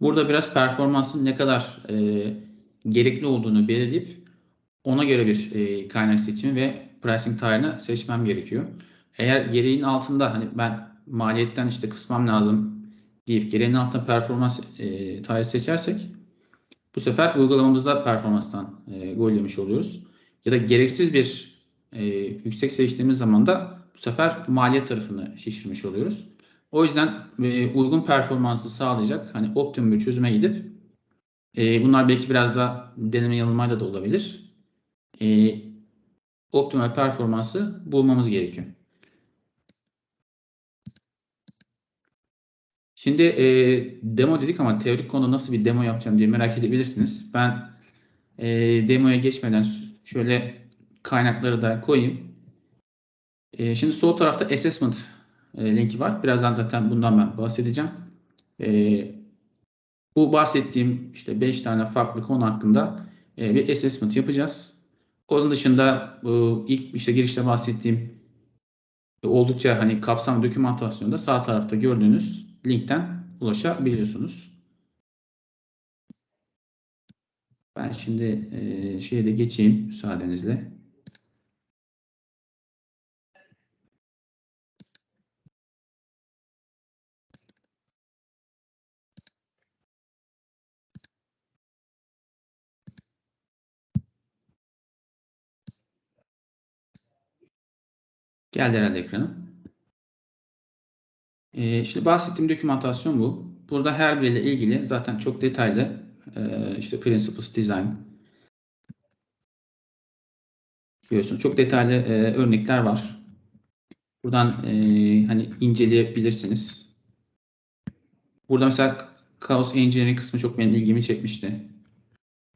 Burada biraz performansın ne kadar e, gerekli olduğunu belirleyip ona göre bir e, kaynak seçimi ve pricing tarihini seçmem gerekiyor. Eğer gereğin altında hani ben maliyetten işte kısmam lazım deyip gereğin altında performans e, tarihi seçersek bu sefer uygulamamızda performanstan e, gol yemiş oluyoruz. Ya da gereksiz bir e, yüksek seçtiğimiz zaman da bu sefer maliyet tarafını şişirmiş oluyoruz. O yüzden e, uygun performansı sağlayacak hani optimum bir çözüme gidip e, bunlar belki biraz da deneme yanılmayla da olabilir. E, optimal performansı bulmamız gerekiyor. Şimdi e, demo dedik ama teorik konuda nasıl bir demo yapacağım diye merak edebilirsiniz. Ben e, demoya geçmeden şöyle kaynakları da koyayım. E, şimdi sol tarafta assessment e, linki var. Birazdan zaten bundan ben bahsedeceğim. E, bu bahsettiğim işte 5 tane farklı konu hakkında e, bir assessment yapacağız. Onun dışında bu ilk işte girişte bahsettiğim oldukça hani kapsam dokümantasyonda sağ tarafta gördüğünüz linkten ulaşabiliyorsunuz. Ben şimdi e, şeye de geçeyim müsaadenizle. Geldi herhalde ekranım. Ee, işte bahsettiğim dokümantasyon bu. Burada her biriyle ilgili zaten çok detaylı e, işte Principles Design görüyorsunuz. Çok detaylı e, örnekler var. Buradan e, hani inceleyebilirsiniz. Burada mesela Chaos Engineering kısmı çok benim ilgimi çekmişti.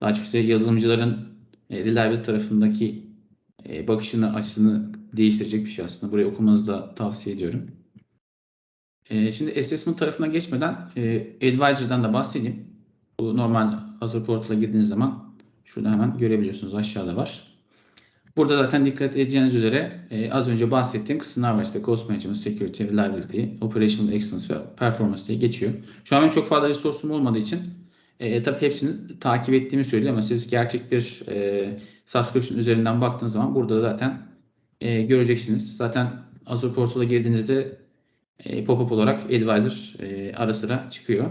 Daha çok işte yazılımcıların e, reliability tarafındaki e, bakışını, açısını değiştirecek bir şey aslında. Burayı okumanızı da tavsiye ediyorum. E, şimdi assessment tarafına geçmeden e, advisor'dan da bahsedeyim. Bu normal Azure Portal'a girdiğiniz zaman şurada hemen görebiliyorsunuz. Aşağıda var. Burada zaten dikkat edeceğiniz üzere e, az önce bahsettiğim kısımlar var. İşte Cost Management, Security, Reliability, Operational Excellence ve Performance diye geçiyor. Şu an benim çok fazla resource'um olmadığı için e, tabii hepsini takip ettiğimi söylüyor ama siz gerçek bir e, subscription üzerinden baktığınız zaman burada zaten e, göreceksiniz. Zaten Azure Portal'a girdiğinizde e, pop-up olarak Advisor e, ara sıra çıkıyor.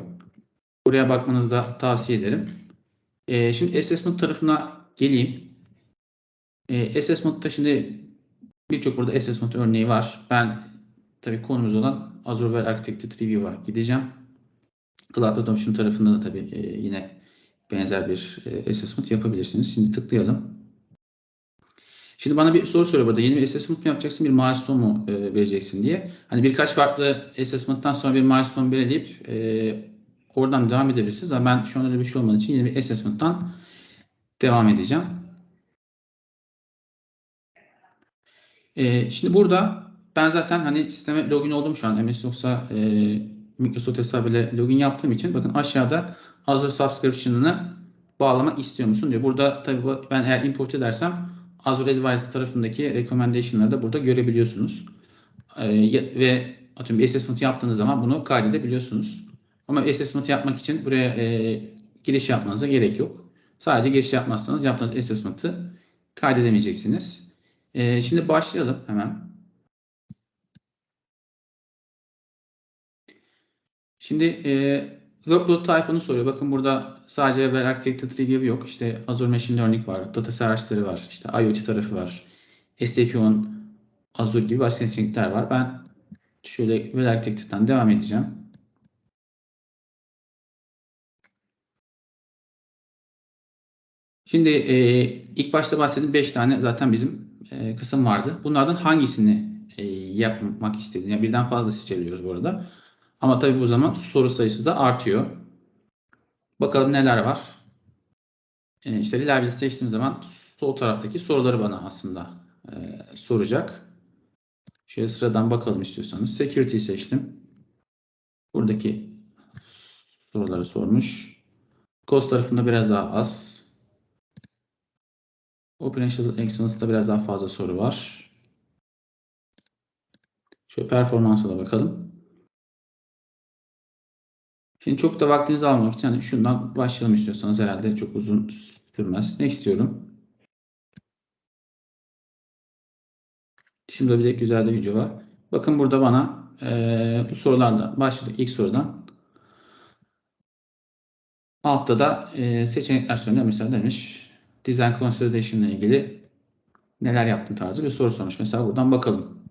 Buraya bakmanızı da tavsiye ederim. E, şimdi assessment tarafına geleyim. E, assessment'ta şimdi birçok burada assessment örneği var. Ben tabii konumuz olan Azure Well Architected Review'a gideceğim. Cloud Adoption tarafında da tabii e, yine benzer bir e, assessment yapabilirsiniz. Şimdi tıklayalım. Şimdi bana bir soru soruyor burada. Yeni bir assessment mı yapacaksın, bir milestone mu e, vereceksin diye. Hani birkaç farklı assessment'tan sonra bir milestone belirleyip e, oradan devam edebilirsiniz. Ama ben şu an öyle bir şey olmadığı için yeni bir assessment'tan devam edeceğim. E, şimdi burada ben zaten hani sisteme login oldum şu an. MS yoksa e, Microsoft hesabıyla login yaptığım için bakın aşağıda Azure Subscription'ını bağlamak istiyor musun diyor. Burada tabii ben eğer import edersem Azure Advisor tarafındaki recommendation'ları da burada görebiliyorsunuz. Ee, ve atıyorum bir assessment yaptığınız zaman bunu kaydedebiliyorsunuz. Ama assessment yapmak için buraya e, giriş yapmanıza gerek yok. Sadece giriş yapmazsanız yaptığınız assessment'ı kaydedemeyeceksiniz. E, şimdi başlayalım hemen. Şimdi e, workload type'ını soruyor. Bakın burada sadece web architected review yok. İşte Azure Machine Learning var, data service'leri var, işte IoT tarafı var, SAP on Azure gibi başka seçenekler var. Ben şöyle web architected'dan devam edeceğim. Şimdi e, ilk başta bahsettiğim 5 tane zaten bizim e, kısım vardı. Bunlardan hangisini e, yapmak istediğini, yani birden fazla seçebiliyoruz bu arada. Ama tabii bu zaman soru sayısı da artıyor. Bakalım neler var. E, işte reliability seçtiğim zaman sol taraftaki soruları bana aslında e, soracak. Şöyle sıradan bakalım istiyorsanız. Security seçtim. Buradaki soruları sormuş. Cost tarafında biraz daha az. Operational Excellence'da biraz daha fazla soru var. Şöyle performansa da bakalım. Şimdi çok da vaktinizi almak için hani şundan başlayalım istiyorsanız herhalde çok uzun sürmez. Ne istiyorum? Şimdi bir de güzel de video var. Bakın burada bana e, bu sorulardan başladık. ilk sorudan. Altta da e, seçenekler söylüyor. Mesela demiş Design Consolidation ile ilgili neler yaptın tarzı bir soru sormuş. Mesela buradan bakalım.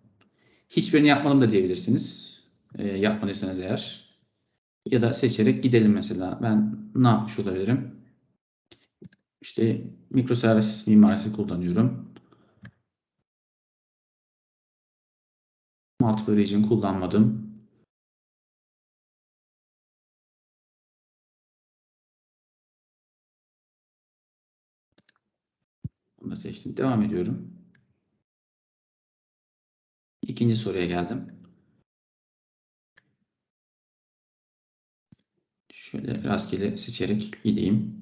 Hiçbirini yapmadım da diyebilirsiniz. E, yapmadıysanız eğer. Ya da seçerek gidelim mesela. Ben ne yapmış olabilirim? İşte mikroservis mimarisi kullanıyorum. Multiple region kullanmadım. Bunu seçtim. Devam ediyorum. İkinci soruya geldim. Şöyle rastgele seçerek gideyim.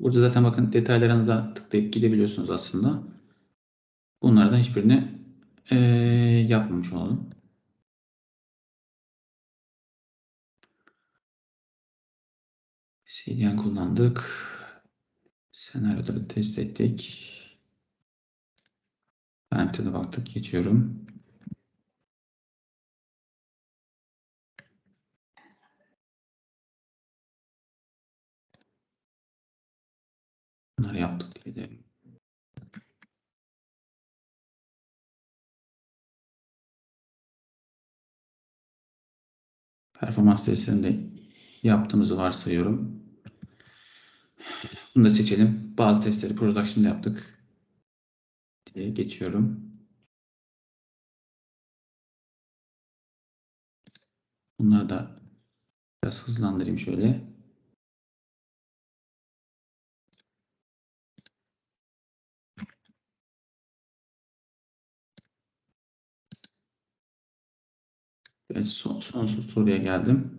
Burada zaten bakın detaylarına da tıklayıp gidebiliyorsunuz aslında. Bunlardan hiçbirini ee, yapmamış olalım. CDN kullandık. Senaryoları test ettik. Parentele baktık. Geçiyorum. Bunları yaptık diyelim. Performans testlerinde yaptığımızı varsayıyorum. Bunu da seçelim. Bazı testleri production'da yaptık. Diye geçiyorum. Bunları da biraz hızlandırayım şöyle. Evet, son, son soruya geldim.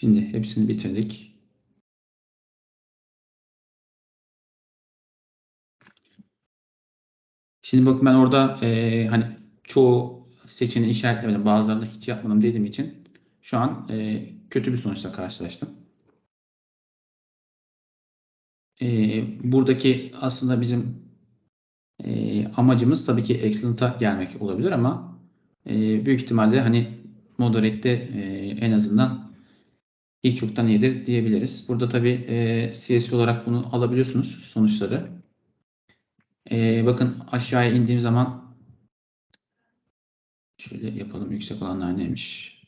Şimdi hepsini bitirdik. Şimdi bakın ben orada e, hani çoğu seçeneği işaretlemedim. Bazılarında hiç yapmadım dediğim için şu an e, kötü bir sonuçla karşılaştım. E, buradaki aslında bizim e, amacımız tabii ki excellent'a gelmek olabilir ama e, büyük ihtimalle hani moderate'de e, en azından hiç çoktan iyidir diyebiliriz. Burada tabii e, CSV olarak bunu alabiliyorsunuz sonuçları. E, bakın aşağıya indiğim zaman şöyle yapalım. Yüksek olanlar neymiş?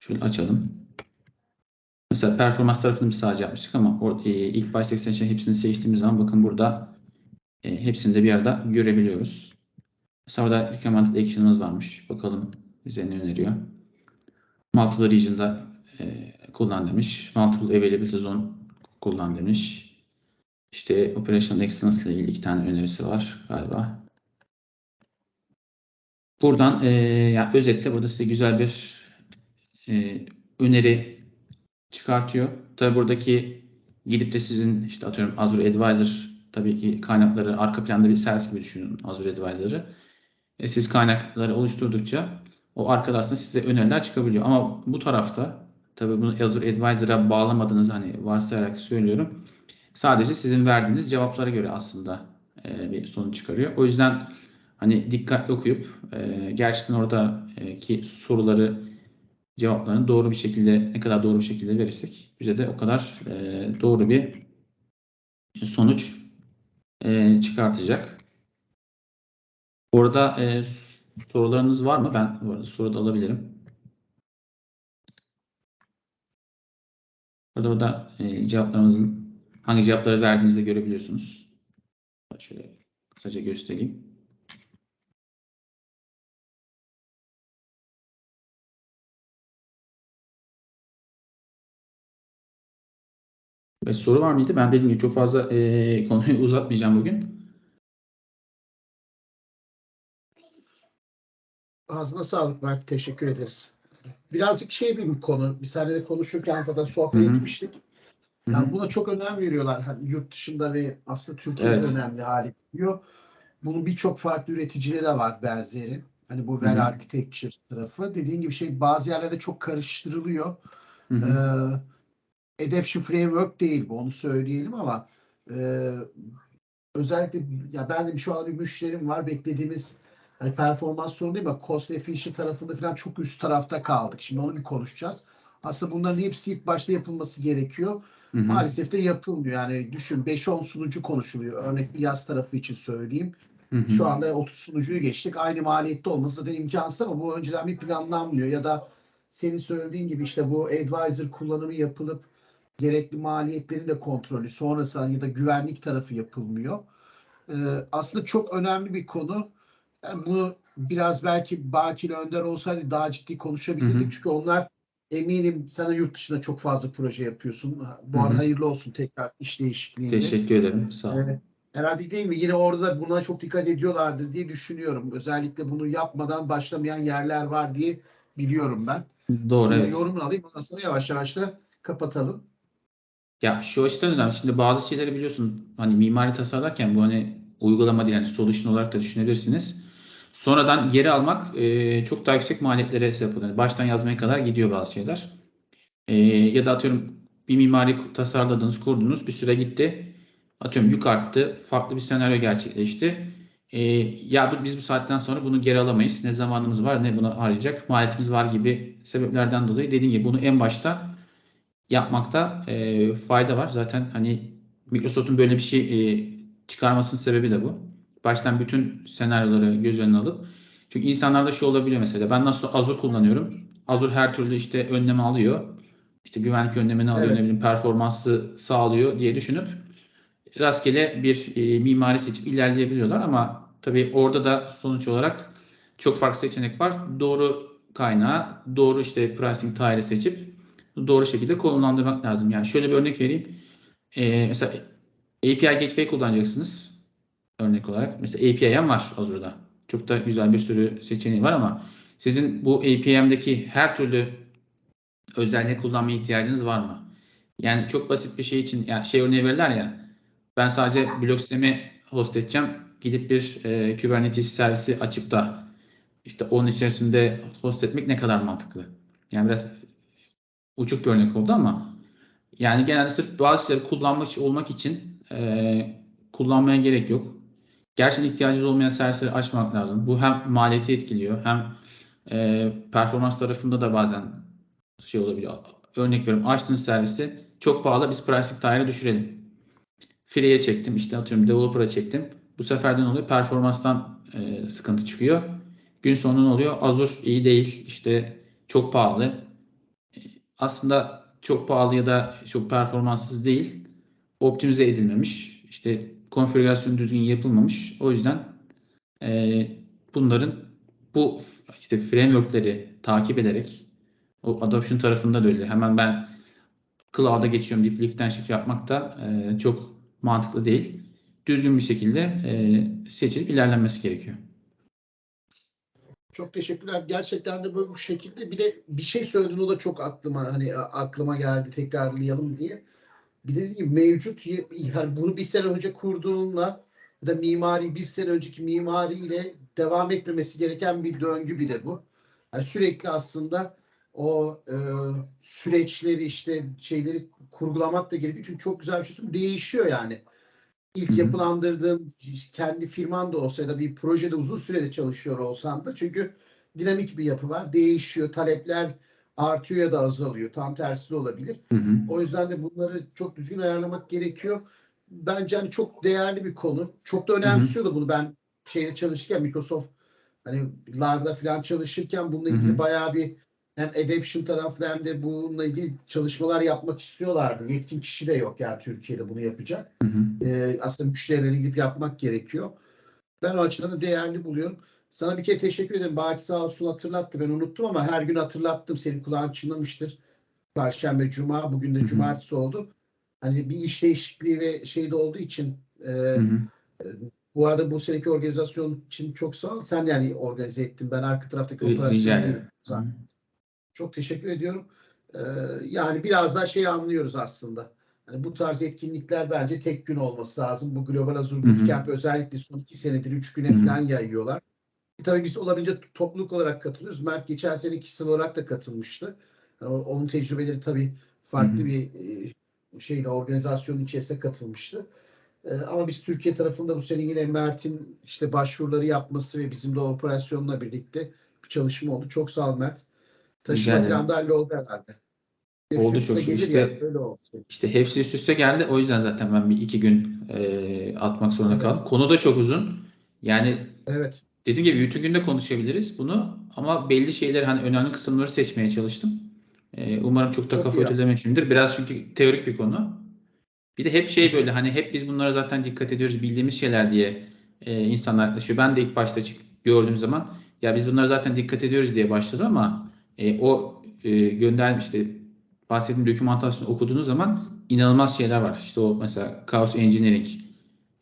Şöyle açalım. Mesela performans tarafını biz sadece yapmıştık ama or, e, ilk baştaki seçeneği hepsini seçtiğimiz zaman bakın burada e, hepsini de bir arada görebiliyoruz. Mesela orada recommended action'ımız varmış. Bakalım bize ne öneriyor. Multiple region'da e, kullan demiş. Multiple availability zone kullan demiş. İşte Operational Excellence ile ilgili iki tane önerisi var galiba. Buradan e, yani özetle burada size güzel bir e, öneri çıkartıyor. Tabi buradaki gidip de sizin işte atıyorum Azure Advisor tabii ki kaynakları arka planda bir servis gibi düşünün Azure Advisor'ı. E, siz kaynakları oluşturdukça o arkada aslında size öneriler çıkabiliyor. Ama bu tarafta tabii bunu Azure Advisor'a bağlamadığınız hani varsayarak söylüyorum. Sadece sizin verdiğiniz cevaplara göre aslında e, bir sonuç çıkarıyor. O yüzden hani dikkatli okuyup e, gerçekten oradaki soruları cevaplarını doğru bir şekilde ne kadar doğru bir şekilde verirsek bize de o kadar e, doğru bir sonuç e, çıkartacak. Orada e, sorularınız var mı? Ben bu arada soru da alabilirim. Burada burada e, cevaplarınızın hangi cevapları verdiğinizi görebiliyorsunuz. Şöyle kısaca göstereyim. Soru var mıydı? Ben dediğim gibi çok fazla e, konuyu uzatmayacağım bugün. Ağzına sağlık Mert. Teşekkür ederiz. Birazcık şey bir konu. Bir seninle konuşurken zaten sohbet Hı hı. etmiştik. Yani hı. buna çok önem veriyorlar. Hani yurt dışında ve aslında Türkiye'de Evet. önemli hale geliyor. Bunun birçok farklı üreticide de var benzeri. Hani bu hı. Architecture tarafı. Dediğin gibi şey bazı yerlerde çok karıştırılıyor. Hı hı. Ee, Adaption Framework değil bu onu söyleyelim ama e, özellikle ya ben de şu an bir müşterim var beklediğimiz hani performans sorunu değil ama cost efficient tarafında falan çok üst tarafta kaldık. Şimdi onu bir konuşacağız. Aslında bunların hepsi ilk başta yapılması gerekiyor. Hı hı. Maalesef de yapılmıyor. Yani düşün 5-10 sunucu konuşuluyor. Örnek bir yaz tarafı için söyleyeyim. Hı hı. Şu anda 30 sunucuyu geçtik. Aynı maliyette olması zaten imkansız ama bu önceden bir planlanmıyor. Ya da senin söylediğin gibi işte bu advisor kullanımı yapılıp gerekli maliyetlerin de kontrolü sonrasında ya da güvenlik tarafı yapılmıyor. Ee, aslında çok önemli bir konu. Yani bunu biraz belki Bakir Önder olsaydı daha ciddi konuşabilirdik. Hı hı. Çünkü onlar eminim sen de yurt dışında çok fazla proje yapıyorsun. Bu arada hayırlı olsun tekrar iş değişikliğinde. Teşekkür ederim. Sağ olun. Evet. Herhalde değil mi? Yine orada da buna çok dikkat ediyorlardır diye düşünüyorum. Özellikle bunu yapmadan başlamayan yerler var diye biliyorum ben. Doğru Şimdi evet. yorumunu alayım ondan sonra yavaş yavaş da kapatalım. Ya şu açıdan önemli. Şimdi bazı şeyleri biliyorsun hani mimari tasarlarken bu hani uygulama değil yani solution olarak da düşünebilirsiniz. Sonradan geri almak e, çok daha yüksek maliyetlere sebep oluyor. Baştan yazmaya kadar gidiyor bazı şeyler. E, ya da atıyorum bir mimari tasarladınız, kurdunuz, bir süre gitti. Atıyorum yük arttı, farklı bir senaryo gerçekleşti. E, ya biz bu saatten sonra bunu geri alamayız. Ne zamanımız var ne buna harcayacak maliyetimiz var gibi sebeplerden dolayı dediğim gibi bunu en başta yapmakta e, fayda var. Zaten hani Microsoft'un böyle bir şey e, çıkarmasının sebebi de bu. Baştan bütün senaryoları göz önüne alıp çünkü insanlarda şu olabiliyor mesela ben nasıl Azure kullanıyorum. Azure her türlü işte önlemi alıyor. İşte güvenlik önlemini alıyor, Evet. ne performansı sağlıyor diye düşünüp rastgele bir e, mimari seçip ilerleyebiliyorlar ama tabii orada da sonuç olarak çok farklı seçenek var. Doğru kaynağı, doğru işte pricing tarihi seçip doğru şekilde konumlandırmak lazım. Yani şöyle bir örnek vereyim. Ee, mesela API Gateway kullanacaksınız. Örnek olarak. Mesela API'm var Azure'da. Çok da güzel bir sürü seçeneği var ama sizin bu API'mdeki her türlü özelliği kullanmaya ihtiyacınız var mı? Yani çok basit bir şey için yani şey örneği verirler ya ben sadece blok sistemi host edeceğim. Gidip bir e, Kubernetes servisi açıp da işte onun içerisinde host etmek ne kadar mantıklı? Yani biraz uçuk bir örnek oldu ama yani genelde sırf bazı şeyleri kullanmak olmak için e, kullanmaya gerek yok. Gerçekten ihtiyacınız olmayan servisleri açmak lazım. Bu hem maliyeti etkiliyor hem e, performans tarafında da bazen şey olabiliyor. Örnek veriyorum açtığınız servisi çok pahalı biz pricing tayarı düşürelim. Free'ye çektim işte atıyorum developer'a çektim. Bu sefer de ne oluyor? Performanstan e, sıkıntı çıkıyor. Gün sonu ne oluyor? Azure iyi değil işte çok pahalı aslında çok pahalı ya da çok performanssız değil. Optimize edilmemiş. İşte konfigürasyon düzgün yapılmamış. O yüzden e, bunların bu işte frameworkleri takip ederek o adoption tarafında da öyle. Hemen ben cloud'a geçiyorum deyip lift and shift yapmak da e, çok mantıklı değil. Düzgün bir şekilde e, seçilip ilerlenmesi gerekiyor. Çok teşekkürler. Gerçekten de böyle bu şekilde bir de bir şey söyledin o da çok aklıma hani aklıma geldi tekrarlayalım diye. Bir de dediğim gibi mevcut yani bunu bir sene önce kurduğunla ya da mimari bir sene önceki mimariyle devam etmemesi gereken bir döngü bir de bu. Yani sürekli aslında o e, süreçleri işte şeyleri kurgulamak da gerekiyor. Çünkü çok güzel bir şey. Değişiyor yani. İlk Hı hı. yapılandırdığın kendi firman da olsa ya da bir projede uzun sürede çalışıyor olsan da çünkü dinamik bir yapı var. Değişiyor. Talepler artıyor ya da azalıyor. Tam tersi de olabilir. Hı hı. O yüzden de bunları çok düzgün ayarlamak gerekiyor. Bence hani çok değerli bir konu. Çok da önemsiyordu bunu ben şeyde çalışırken Microsoft hani larda falan çalışırken bununla Hı ilgili hı. bayağı bir hem adaption taraflı hem de bununla ilgili çalışmalar yapmak istiyorlardı. Yetkin kişi de yok yani Türkiye'de bunu yapacak. Hı hı. Ee, aslında müşterilere gidip yapmak gerekiyor. Ben o açıdan da değerli buluyorum. Sana bir kere teşekkür ederim. Baki sağ olsun hatırlattı. Ben unuttum ama her gün hatırlattım. Senin kulağın çınlamıştır. Perşembe, Cuma. Bugün de Hı hı. Cumartesi oldu. Hani bir iş değişikliği ve şey de olduğu için e, Hı hı. Bu arada bu seneki organizasyon için çok sağ ol. Sen yani organize ettin. Ben arka taraftaki operasyonu. Çok teşekkür ediyorum. Ee, yani biraz daha şey anlıyoruz aslında. Hani bu tarz etkinlikler bence tek gün olması lazım. Bu Global Azure. Bootcamp özellikle son iki senedir üç güne Hı hı. falan yayıyorlar. Tabii biz olabildiğince topluluk olarak katılıyoruz. Mert geçen sene kişisel olarak da katılmıştı. Yani onun tecrübeleri tabii farklı Hı hı. bir e, şeyle organizasyonun içerisine katılmıştı. E, ama biz Türkiye tarafında bu sene yine Mert'in işte başvuruları yapması ve bizim de operasyonla birlikte bir çalışma oldu. Çok sağ ol Mert. Taşıma ederim. falan da halloldu herhalde. Oldu Hepsi çok üstüne şükür. gelir İşte- öyle oldu. İşte hepsi üst üste geldi. O yüzden zaten ben bir iki gün e, atmak zorunda Evet. kaldım. Konu da çok uzun. Yani Evet. Dediğim gibi bütün günde konuşabiliriz bunu. Ama belli şeyleri hani önemli kısımları seçmeye çalıştım. E, umarım çok da Çok kafa ötelememişimdir. Biraz çünkü teorik bir konu. Bir de hep şey böyle hani hep biz bunlara zaten dikkat ediyoruz bildiğimiz şeyler diye e, insanlar yaklaşıyor. Ben de ilk başta gördüğüm zaman ya biz bunlara zaten dikkat ediyoruz diye başladı ama e, o e, göndermiş işte bahsettiğim dokümantasyonu okuduğunuz zaman inanılmaz şeyler var. İşte o mesela Chaos Engineering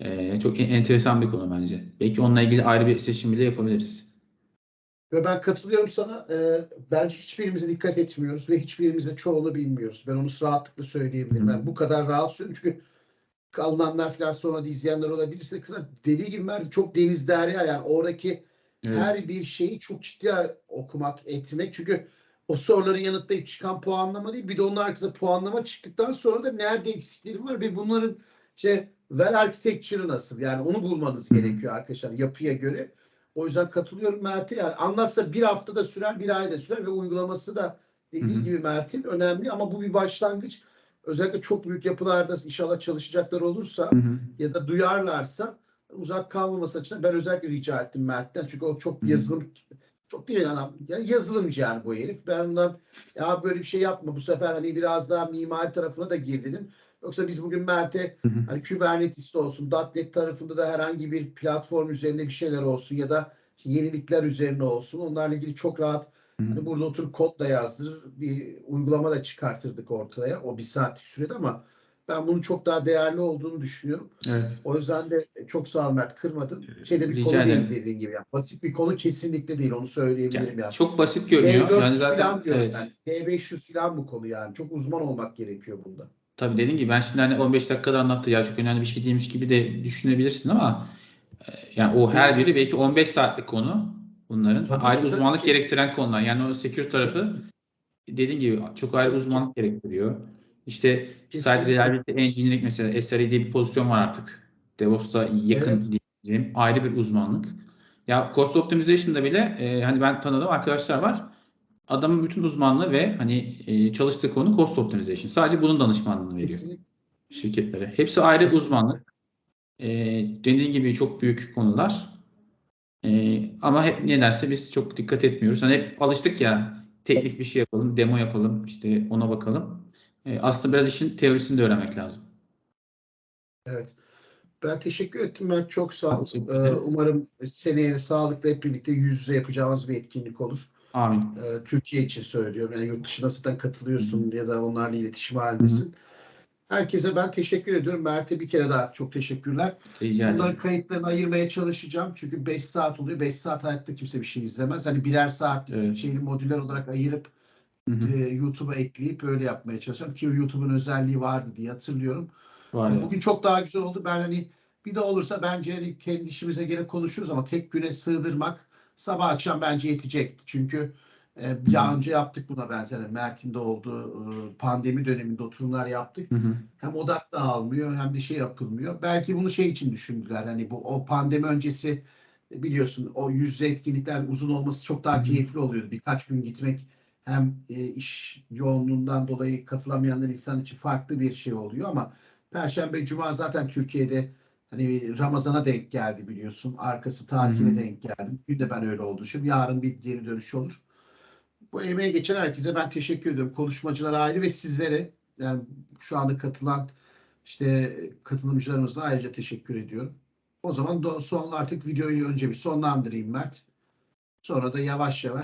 e, çok en- enteresan bir konu bence. Belki onunla ilgili ayrı bir seçim bile yapabiliriz. Ve ben katılıyorum sana. Ee, bence hiçbirimize dikkat etmiyoruz ve hiçbirimize çoğunu bilmiyoruz. Ben onu rahatlıkla söyleyebilirim. Hı. Yani bu kadar rahat söylüyorum çünkü alınanlar falan sonra da izleyenler olabilirse kızlar dediği gibi Mert çok deniz derya yani oradaki Evet. her bir şeyi çok ciddi okumak, etmek. Çünkü o soruların yanıtlayıp çıkan puanlama değil. Bir de onun arkasında puanlama çıktıktan sonra da nerede eksikleri var ve bunların işte well architecture'ı nasıl? Yani onu bulmanız gerekiyor arkadaşlar yapıya göre. O yüzden katılıyorum Mert'e. Yani anlatsa bir haftada sürer, bir ayda sürer ve uygulaması da dediği gibi Mert'in önemli ama bu bir başlangıç. Özellikle çok büyük yapılarda inşallah çalışacaklar olursa Hı hı. ya da duyarlarsa uzak kalmaması açısından ben özellikle rica ettim Mert'ten. Çünkü o çok yazılım çok değil adam. Ya yazılımcı yani bu herif. Ben ondan ya böyle bir şey yapma bu sefer hani biraz daha mimari tarafına da gir dedim. Yoksa biz bugün Mert'e hani Kubernetes'te olsun, .NET tarafında da herhangi bir platform üzerinde bir şeyler olsun ya da yenilikler üzerine olsun. Onlarla ilgili çok rahat hani burada oturup kod da yazdırır, bir uygulama da çıkartırdık ortaya o bir saatlik sürede ama ben bunun çok daha değerli olduğunu düşünüyorum. Evet. O yüzden de çok sağ ol Mert kırmadın. Şeyde bir Rica konu ederim. değil dediğin gibi. Yani basit bir konu kesinlikle değil onu söyleyebilirim Yani yani. çok basit görünüyor. D400 Yani zaten falan diyorum evet. ben. D500 falan bu konu yani. Çok uzman olmak gerekiyor bunda. Tabii dediğim gibi ben şimdi hani 15 dakikada anlattı ya çok önemli bir şey değilmiş gibi de düşünebilirsin ama e, yani o her biri belki 15 saatlik konu bunların. Tabii ayrı uzmanlık ki. gerektiren konular. Yani o secure tarafı dediğim gibi çok ayrı uzmanlık gerektiriyor. İşte Site. Reliability Engineering mesela SRE diye bir pozisyon var artık. DevOps'ta yakın Evet. diyeceğim ayrı bir uzmanlık. Ya Code Optimization'da bile e, hani ben tanıdığım arkadaşlar var. Adamın bütün uzmanlığı ve hani e, çalıştığı konu Cost Optimization. Sadece bunun danışmanlığını veriyor Kesinlikle. şirketlere. Hepsi ayrı Kesinlikle. uzmanlık. E, dediğin gibi çok büyük konular. E, ama hep nedense biz çok dikkat etmiyoruz. Hani hep alıştık ya teknik bir şey yapalım, demo yapalım, işte ona bakalım. E, aslında biraz işin teorisini de öğrenmek lazım. Evet. Ben teşekkür ettim Mert. Çok sağ ol. Teşekkür Ee, umarım seneye sağlıkla hep birlikte yüz yüze yapacağımız bir etkinlik olur. Amin. Ee, Türkiye için söylüyorum. Yani yurt dışına zaten katılıyorsun ya da onlarla iletişim Hı halindesin. Herkese ben teşekkür ediyorum. Mert'e bir kere daha çok teşekkürler. Rica Bunların ederim. kayıtlarını ayırmaya çalışacağım. Çünkü 5 saat oluyor. 5 saat hayatta kimse bir şey izlemez. Hani birer saat Evet. şeyli modüler olarak ayırıp Hı hı. e, YouTube'a ekleyip öyle yapmaya çalışıyorum. Ki YouTube'un özelliği vardı diye hatırlıyorum. Var Yani bugün çok daha güzel oldu. Ben hani bir de olursa bence hani kendi işimize gene konuşuruz ama tek güne sığdırmak sabah akşam bence yetecekti. Çünkü e, daha önce yaptık buna benzer. Mert'in de olduğu e, pandemi döneminde oturumlar yaptık. Hı hı. Hem odak dağılmıyor hem de şey yapılmıyor. Belki bunu şey için düşündüler. Hani bu o pandemi öncesi biliyorsun o yüz yüze etkinlikler uzun olması çok daha Hı hı. keyifli oluyordu. Birkaç gün gitmek hem e, iş yoğunluğundan dolayı katılamayanlar insan için farklı bir şey oluyor ama Perşembe, Cuma zaten Türkiye'de hani Ramazan'a denk geldi biliyorsun. Arkası tatile Hı hı. denk geldi. Bugün de ben öyle olduğu için yarın bir geri dönüş olur. Bu emeğe geçen herkese ben teşekkür ediyorum. Konuşmacılara ayrı ve sizlere yani şu anda katılan işte katılımcılarımıza ayrıca teşekkür ediyorum. O zaman do- son artık videoyu önce bir sonlandırayım Mert. Sonra da yavaş yavaş